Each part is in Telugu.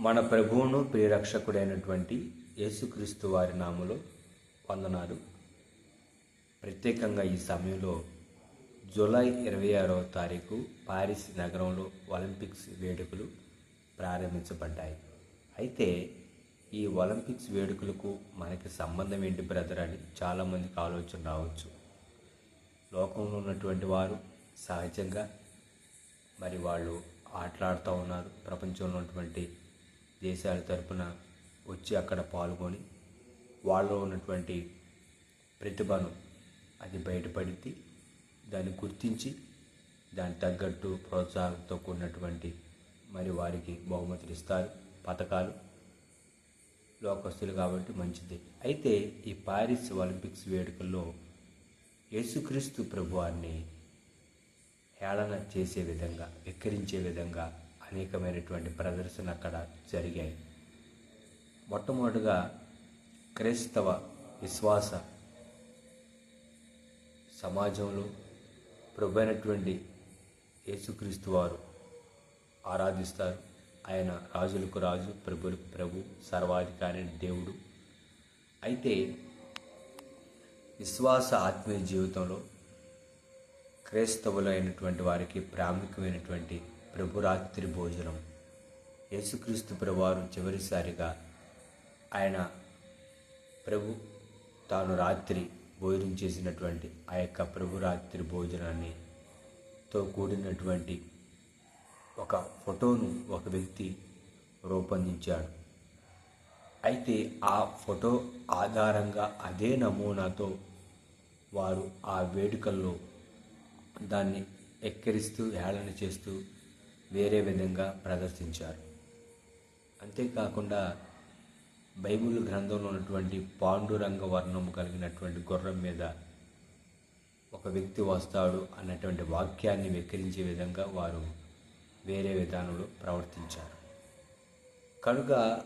మన ప్రభువును ప్రియరక్షకుడైనటువంటి యేసుక్రీస్తు వారి నామలో వందనాలు. ప్రత్యేకంగా ఈ సమయంలో జూలై ఇరవై ఆరవ తారీఖు పారిస్ నగరంలో ఒలింపిక్స్ వేడుకలు ప్రారంభించబడ్డాయి. అయితే ఈ ఒలింపిక్స్ వేడుకలకు మనకి సంబంధం ఏంటి బ్రదర్ అని చాలామందికి ఆలోచన రావచ్చు. లోకంలో ఉన్నటువంటి వారు సహజంగా మరి వాళ్ళు ఆటలాడుతూ ఉన్నారు. ప్రపంచంలో ఉన్నటువంటి దేశాల తరపున వచ్చి అక్కడ పాల్గొని వాళ్ళలో ఉన్నటువంటి ప్రతిభను అది బయటపడితే దాన్ని గుర్తించి దాని తగ్గట్టు ప్రోత్సాహంతో కూడినటువంటి మరి వారికి బహుమతులు ఇస్తారు పథకాలు లోకస్తులు కాబట్టి మంచిది. అయితే ఈ పారిస్ ఒలింపిక్స్ వేడుకల్లో యేసుక్రీస్తు ప్రభువాన్ని హేళన చేసే విధంగా వెక్కిరించే విధంగా అనేకమైనటువంటి ప్రదర్శన అక్కడ జరిగాయి. మొట్టమొదటిగా క్రైస్తవ విశ్వాస సమాజంలో ప్రభు యేసుక్రీస్తు వారు ఆరాధిస్తారు. ఆయన రాజులకు రాజు ప్రభులకు ప్రభు సర్వాధికారి దేవుడు. అయితే విశ్వాస ఆత్మీయ జీవితంలో క్రైస్తవులు అయినటువంటి వారికి ప్రాముఖ్యమైనటువంటి ప్రభురాత్రి భోజనం. యేసుక్రీస్తు ప్రభువారు చివరిసారిగా ఆయన ప్రభు తాను రాత్రి భోజనం చేసినటువంటి ఆ యొక్క ప్రభురాత్రి భోజనాన్ని తో కూడినటువంటి ఒక ఫోటోను ఒక వ్యక్తి రూపొందించాడు. అయితే ఆ ఫోటో ఆధారంగా అదే నమూనాతో వారు ఆ వేడుకల్లో దాన్ని ఎక్కిరిస్తూ హేళన చేస్తూ వేరే విధంగా ప్రదర్శించారు. అంతేకాకుండా బైబిల్ గ్రంథంలో ఉన్నటువంటి పాండురంగ వర్ణం కలిగినటువంటి గుర్రం మీద ఒక వ్యక్తి వస్తాడు అన్నటువంటి వాక్యాన్ని వెక్కిరించే విధంగా వారు వేరే విధానంలో ప్రవర్తించారు. కనుక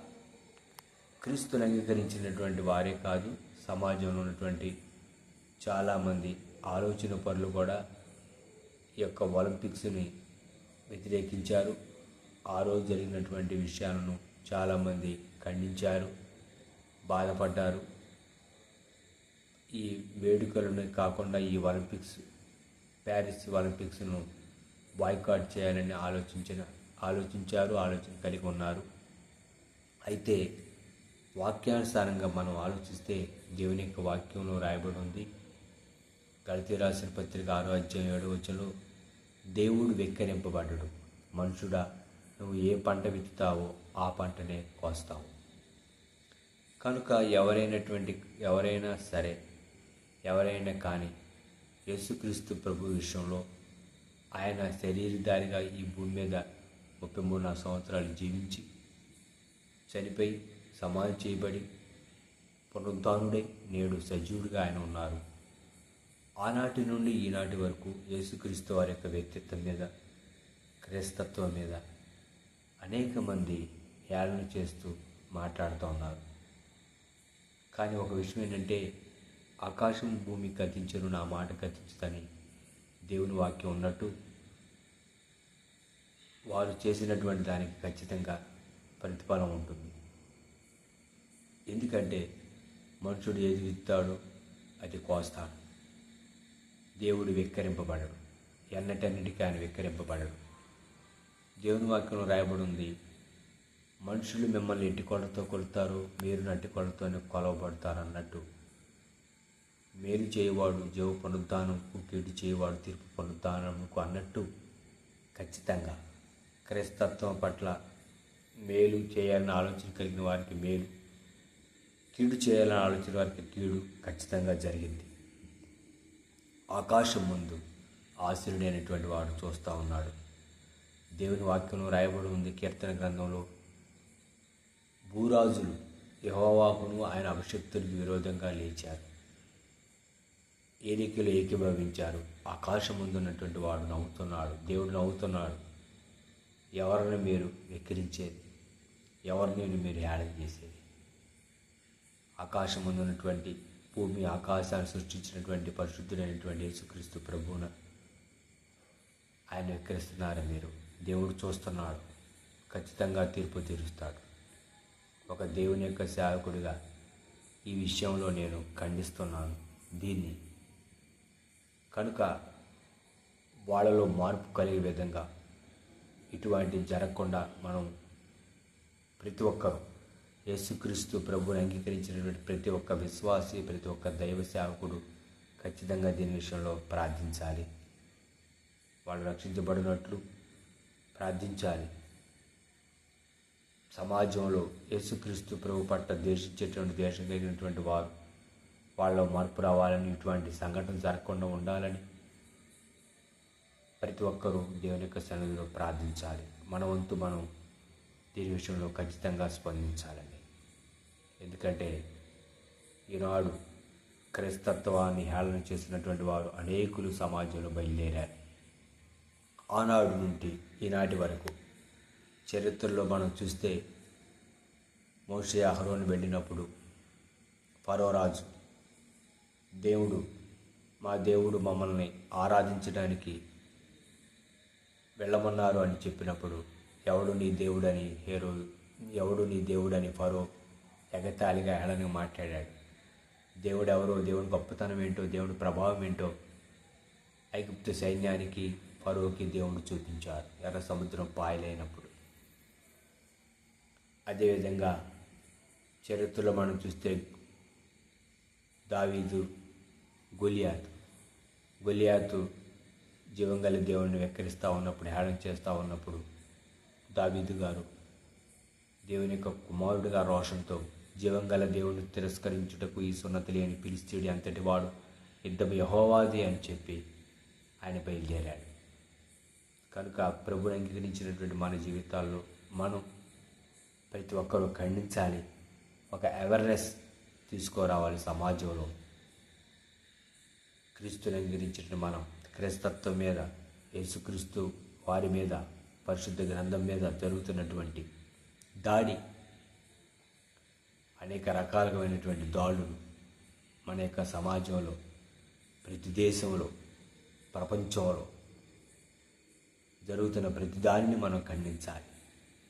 క్రీస్తుని అంగీకరించినటువంటి వారే కాదు సమాజంలో ఉన్నటువంటి చాలామంది ఆలోచన పనులు కూడా ఈ యొక్క ఒలింపిక్స్ని వ్యతిరేకించారు. ఆ రోజు జరిగినటువంటి విషయాలను చాలామంది ఖండించారు బాధపడ్డారు. ఈ వేడుకలను కాకుండా ఈ ఒలింపిక్స్ ప్యారిస్ ఒలింపిక్స్ను బాయ్కాట్ చేయాలని ఆలోచించిన ఆలోచించారు ఆలోచన కలిగి ఉన్నారు. అయితే వాక్యానుసారంగా మనం ఆలోచిస్తే దేవుని యొక్క వాక్యంలో రాయబడి ఉంది. గళితీ రాసిన పత్రిక ఆరో అధ్యాయం ఏడు వచ్చలో దేవుడు వెక్కరింపబడ్డడు. మనుషుడా నువ్వు ఏ పంట విత్తుతావో ఆ పంటనే కోస్తావు. కనుక ఎవరైనటువంటి ఎవరైనా సరే ఎవరైనా కానీ యేసుక్రీస్తు ప్రభు విషయంలో ఆయన శరీరధారిగా ఈ భూమి మీద ముప్పై మూడు నాలుగు సంవత్సరాలు జీవించి చనిపోయి సమాధి చేయబడి పునరుద్ధానుడై నేడు సజీవుడిగా ఆయన ఉన్నారు. ఆనాటి నుండి ఈనాటి వరకు యేసుక్రీస్తు వారి యొక్క వ్యక్తిత్వం మీద క్రైస్తత్వం మీద అనేక మంది హేళన చేస్తూ మాట్లాడుతూ ఉన్నారు. కానీ ఒక విషయం ఏంటంటే ఆకాశం భూమి కథించను నా మాట కథించుతని దేవుని వాక్యం ఉన్నట్టు వారు చేసినటువంటి దానికి ఖచ్చితంగా ప్రతిఫలం ఉంటుంది. ఎందుకంటే మనుషుడు ఏది విత్తాడో అది కోస్తాడు. దేవుడు వెక్కరింపబడడు. ఎన్నటన్నిటికీ ఆయన వెక్కరింపబడడు. దేవుని వాక్యంలో రాయబడి ఉంది మనుషులు మిమ్మల్ని ఇంటి కొలతో కొలుతారు మీరు నట్టి కొలతోనే కొలవబడతారు అన్నట్టు. మేలు చేయవాడు జీవ పునరుద్ధానంకు కీడు చేయవాడు తీర్పు పునరుద్ధానంకు అన్నట్టు ఖచ్చితంగా క్రైస్తత్వం పట్ల మేలు చేయాలని ఆలోచన కలిగిన వారికి మేలు కీడు చేయాలని ఆలోచన వారికి కీడు ఖచ్చితంగా జరిగింది. ఆకాశం ముందు ఆశ్రుడైనటువంటి వాడు చూస్తూ ఉన్నాడు. దేవుని వాక్యంలో రాయబడి ఉంది కీర్తన గ్రంథంలో భూరాజులు యహోవాకును ఆయన అభిషక్తులకు విరోధంగా లేచారు. ఏరికలు ఏకీభవించారు. ఆకాశం ముందున్నటువంటి వాడు నవ్వుతున్నాడు దేవుడు నవ్వుతున్నాడు. ఎవరిని మీరు వెక్కిరించేది? ఎవరిని మీరు యాడ చేసేది? ఆకాశం ముందున్నటువంటి భూమి ఆకాశాన్ని సృష్టించినటువంటి పరిశుద్ధుడైనటువంటి యేసుక్రీస్తు ప్రభువున ఆయన వెక్కిరిస్తున్నారు మీరు? దేవుడు చూస్తున్నాడు. ఖచ్చితంగా తీర్పు తీరుస్తాడు. ఒక దేవుని యొక్క సేవకుడిగా ఈ విషయంలో నేను ఖండిస్తున్నాను. దీన్ని కనుక వాళ్ళలో మార్పు కలిగే విధంగా ఇటువంటి జరగకుండా మనం ప్రతి ఒక్కరు యేసుక్రీస్తు ప్రభుని అంగీకరించినటువంటి ప్రతి ఒక్క విశ్వాసి ప్రతి ఒక్క దైవ సేవకుడు ఖచ్చితంగా దీని విషయంలో ప్రార్థించాలి. వాళ్ళు రక్షించబడినట్లు ప్రార్థించాలి. సమాజంలో యేసుక్రీస్తు ప్రభు పట్ల ద్వేషించేటువంటి దేశం కలిగినటువంటి వారు వాళ్ళ మార్పు రావాలని ఇటువంటి సంఘటన జరగకుండా ఉండాలని ప్రతి ఒక్కరూ దేవుని యొక్క సన్నిధిలో ప్రార్థించాలి. మన వంతు మనం దీని విషయంలో ఖచ్చితంగా స్పందించాలని. ఎందుకంటే ఈనాడు క్రైస్తత్వాన్ని హేళన చేసినటువంటి వారు అనేకులు సమాజంలో బయలుదేరారు. ఆనాడు నుండి ఈనాటి వరకు చరిత్రలో మనం చూస్తే మోషే అహరోని వెళ్ళినప్పుడు ఫరోరాజు దేవుడు మా దేవుడు మమ్మల్ని ఆరాధించడానికి వెళ్ళమన్నారు అని చెప్పినప్పుడు ఎవడు నీ దేవుడని హేరో ఎవడు నీ దేవుడని ఫరో ఎగతాళిగా ఏళనగా మాట్లాడాడు. దేవుడు ఎవరో దేవుని గొప్పతనం ఏంటో దేవుడి ప్రభావం ఏంటో ఐగుప్తు సైన్యానికి ఫరోకి దేవుడు చూపించారు. ఎర్ర సముద్రం పాయలైనప్పుడు. అదేవిధంగా చరిత్రలో మనం చూస్తే దావీదు గొలియాతు. గొలియాతు జీవంగల దేవుడిని వెక్కరిస్తూ ఉన్నప్పుడు హేళన చేస్తూ ఉన్నప్పుడు దావీదు గారు దేవుని యొక్క కుమారుడిగా రోషంతో జీవంగల దేవుడిని తిరస్కరించుటకు ఈ సున్నతి లేని పిలిస్తీడి అంతటి వాడు యుద్ధం యహోవాది అని చెప్పి ఆయన బయలుదేరాడు. కనుక ప్రభుని అంగీకరించినటువంటి మన జీవితాల్లో మనం ప్రతి ఒక్కరూ ఖండించాలి. ఒక అవేర్నెస్ తీసుకురావాలి సమాజంలో. క్రీస్తుని అంగీకరించిన మనం క్రైస్తత్వం మీద యేసుక్రీస్తు వారి మీద పరిశుద్ధ గ్రంథం మీద జరుగుతున్నటువంటి దాడి అనేక రకాలమైనటువంటి దాడులు మన యొక్క సమాజంలో ప్రతి దేశంలో ప్రపంచంలో జరుగుతున్న ప్రతి దానిని మనం ఖండించాలి.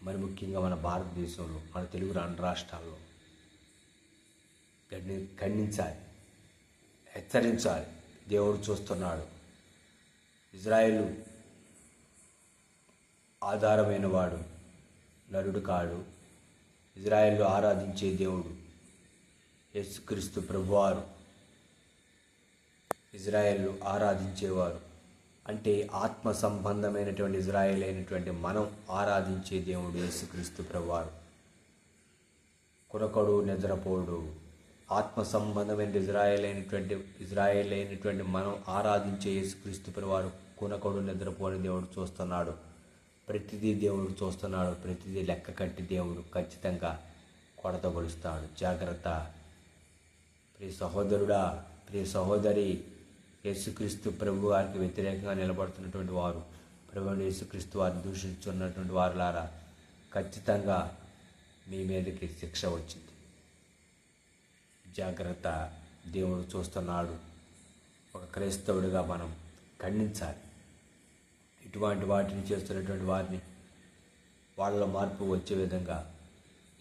మరి ముఖ్యంగా మన భారతదేశంలో మన తెలుగు రాష్ట్ర రాష్ట్రాల్లో ఖండి ఖండించాలి హెచ్చరించాలి. దేవుడు చూస్తున్నాడు. ఇజ్రాయెల్ ఆధారమైన వాడు నరుడు కాడు. ఇజ్రాయెల్లో ఆరాధించే దేవుడు యేసుక్రీస్తు ప్రభువారు. ఇజ్రాయెల్ ఆరాధించేవారు. అంటే ఆత్మ సంబంధమైనటువంటి ఇజ్రాయెల్ అయినటువంటి మనం ఆరాధించే దేవుడు యేసుక్రీస్తు ప్రభువారు. కురకడు నిద్రపోడు. ఆత్మ సంబంధమైన ఇజ్రాయెల్ అయినటువంటి ఇజ్రాయెల్ అయినటువంటి మనం ఆరాధించే యేసుక్రీస్తు ప్రభువారు కునకడు నిద్రపోని దేవుడు చూస్తున్నాడు. ప్రతిదీ దేవుడు చూస్తున్నాడు ప్రతిదీ లెక్క కట్టి దేవుడు ఖచ్చితంగా కొడతగొలుస్తాడు జాగ్రత్త. ప్రియ సహోదరుడా ప్రియ సహోదరి యేసుక్రీస్తు ప్రభు వారికి వ్యతిరేకంగా నిలబడుతున్నటువంటి వారు ప్రభు యేసుక్రీస్తు వారిని దూషిస్తున్నటువంటి వారులారా ఖచ్చితంగా మీ మీదకి శిక్ష వచ్చింది. జాగ్రత్త. దేవుడు చూస్తున్నాడు. ఒక క్రైస్తవుడిగా మనం ఖండించాలి. ఇటువంటి వాటిని చేస్తున్నటువంటి వారిని వాళ్ళ మార్పు వచ్చే విధంగా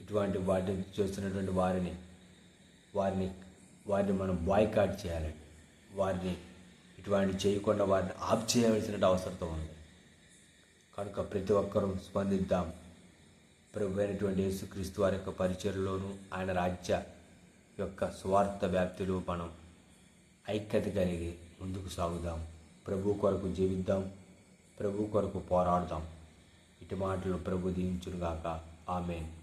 ఇటువంటి వాటిని చేస్తున్నటువంటి వారిని వారిని వారిని మనం బాయ్కాట్ చేయాలండి. వారిని ఇటువంటి చేయకుండా వారిని ఆఫ్ చేయవలసిన అవసరం ఉంది. కనుక ప్రతి ఒక్కరూ స్పందిద్దాం. ప్రభు అయినటువంటి యేసుక్రీస్తు వారి యొక్క పరిచయలోనూ ఆయన రాజ్య యొక్క స్వార్థ వ్యాప్తిలో మనం ఐక్యత కలిగి ముందుకు సాగుదాం. ప్రభు కొరకు జీవిద్దాం. ప్రభు కొరకు పోరాడదాం. ఇటు మాటలు ప్రభు దీవించునుగాక. ఆమెన్.